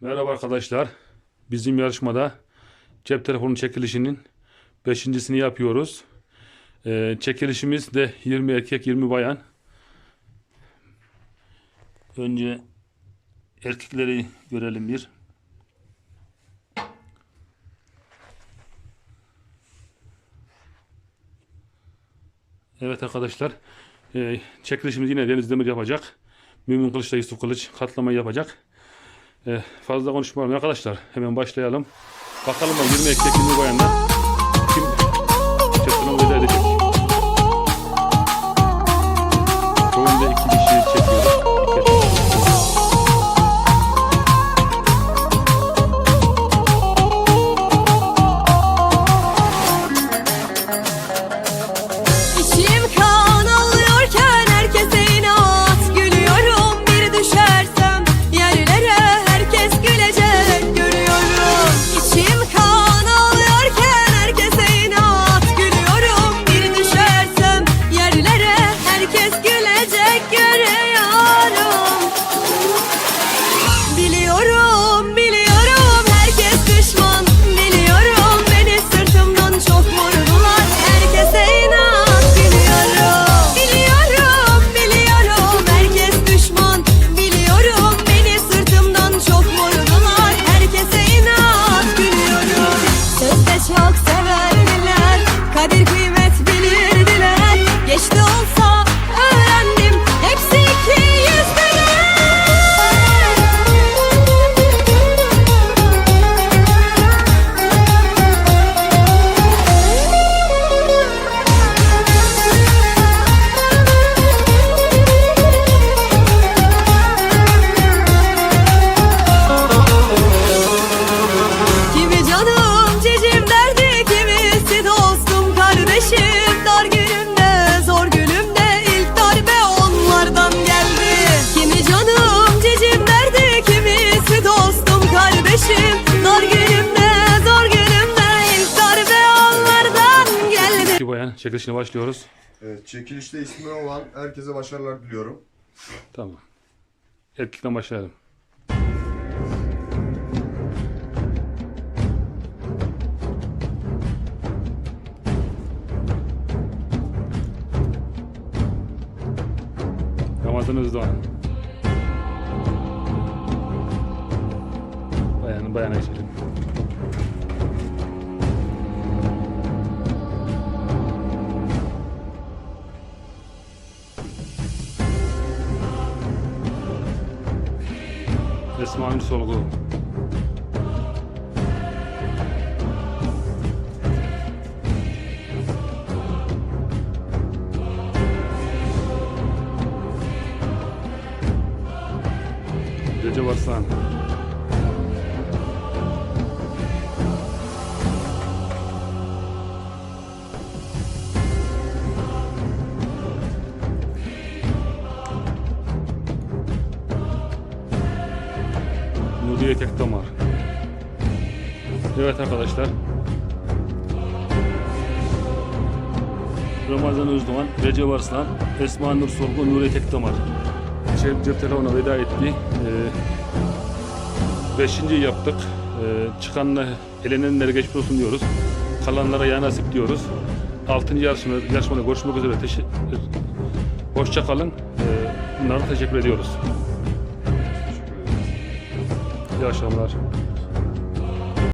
Merhaba arkadaşlar. Bizim yarışmada cep telefonu çekilişinin beşincisini yapıyoruz. Ee, çekilişimiz de 20 erkek 20 bayan. Önce erkekleri görelim bir. Evet arkadaşlar. Ee, çekilişimiz yine Deniz Demir yapacak. Mümin Kılıç'la Yusuf Kılıç katlamayı yapacak. Ee, fazla konuşmayalım arkadaşlar. Hemen başlayalım. Bakalım o 20 erkek 20 bayan çekilişine başlıyoruz. Evet, çekilişte ismi olan herkese başarılar diliyorum. Tamam. Erkekten başlayalım. Ramazan Özdoğan. Bayanı bayana geçelim. Esma Ünlü Solgu. Recep Arslan. Nuriye Tekdamar. Evet arkadaşlar. Ramazan Özdoğan, Recep Arslan, Esma Nur Sorgu, Nuriye Tekdamar. Cep, cep telefonuna veda etti. Ee, beşinci yaptık. Ee, çıkanla elenenlere geçmiş olsun diyoruz. Kalanlara ya nasip diyoruz. Altıncı yarışma, yarışmada görüşmek üzere. Teşekkür, hoşça kalın. Ee, bunlara teşekkür ediyoruz. İyi akşamlar.